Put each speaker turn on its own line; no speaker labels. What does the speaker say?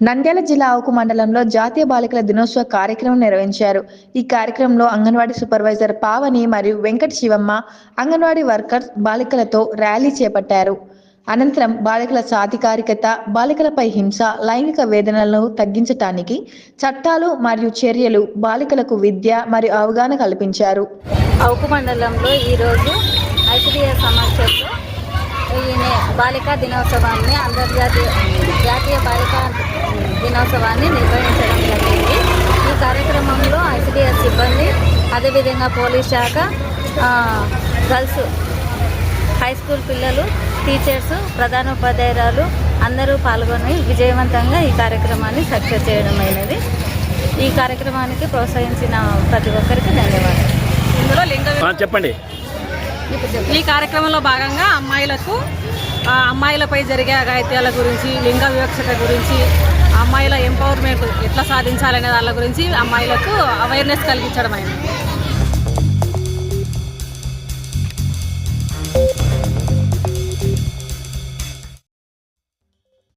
నంద్యాల జిల్లా ఆవుకు మండలంలో జాతీయ బాలికల దినోత్సవ కార్యక్రమం నిర్వహించారు. ఈ కార్యక్రమంలో అంగన్వాడీ సూపర్వైజర్ పావని మరియు వెంకట శివమ్మ అంగన్వాడీ వర్కర్స్ బాలికలతో ర్యాలీ చేపట్టారు. అనంతరం బాలికల సాధికారికత బాలికలపై హింస లైంగిక వేదనలను తగ్గించటానికి చట్టాలు మరియు చర్యలు బాలికలకు విద్య మరియు అవగాహన కల్పించారు.
అవుకు మండలంలో ఈరోజు ఐసిడిఎస్ సమక్షంలో బాలికా దినోత్సవాన్ని అంతర్జాతీయ జాతీయ బాలిక దినోత్సవాన్ని నిర్వహించడం జరిగింది ఈ కార్యక్రమంలో ఐసిడిఎస్ సిబ్బంది అదేవిధంగా పోలీస్ శాఖ గర్ల్స్ హై స్కూల్ పిల్లలు టీచర్స్ ప్రధానోపాధ్యాయురాలు అందరూ పాల్గొని విజయవంతంగా ఈ కార్యక్రమాన్ని సక్సెస్ చేయడమైనది ఈ కార్యక్రమానికి ప్రోత్సహించిన ప్రతి ఒక్కరికి ధన్యవాదాలు.
ఇందులో లింగ
ఆ, చెప్పండి.
ఈ కార్యక్రమంలో భాగంగా అమ్మాయిలకు ఆ, అమ్మాయిలపై జరిగే అఘాయిత్యాల గురించి లింగ వివక్షత గురించి అమ్మాయిల ఎంపవర్మెంట్ ఎట్లా సాధించాలనే దాని గురించి అమ్మాయిలకు అవేర్నెస్ కలిగించడం అయింది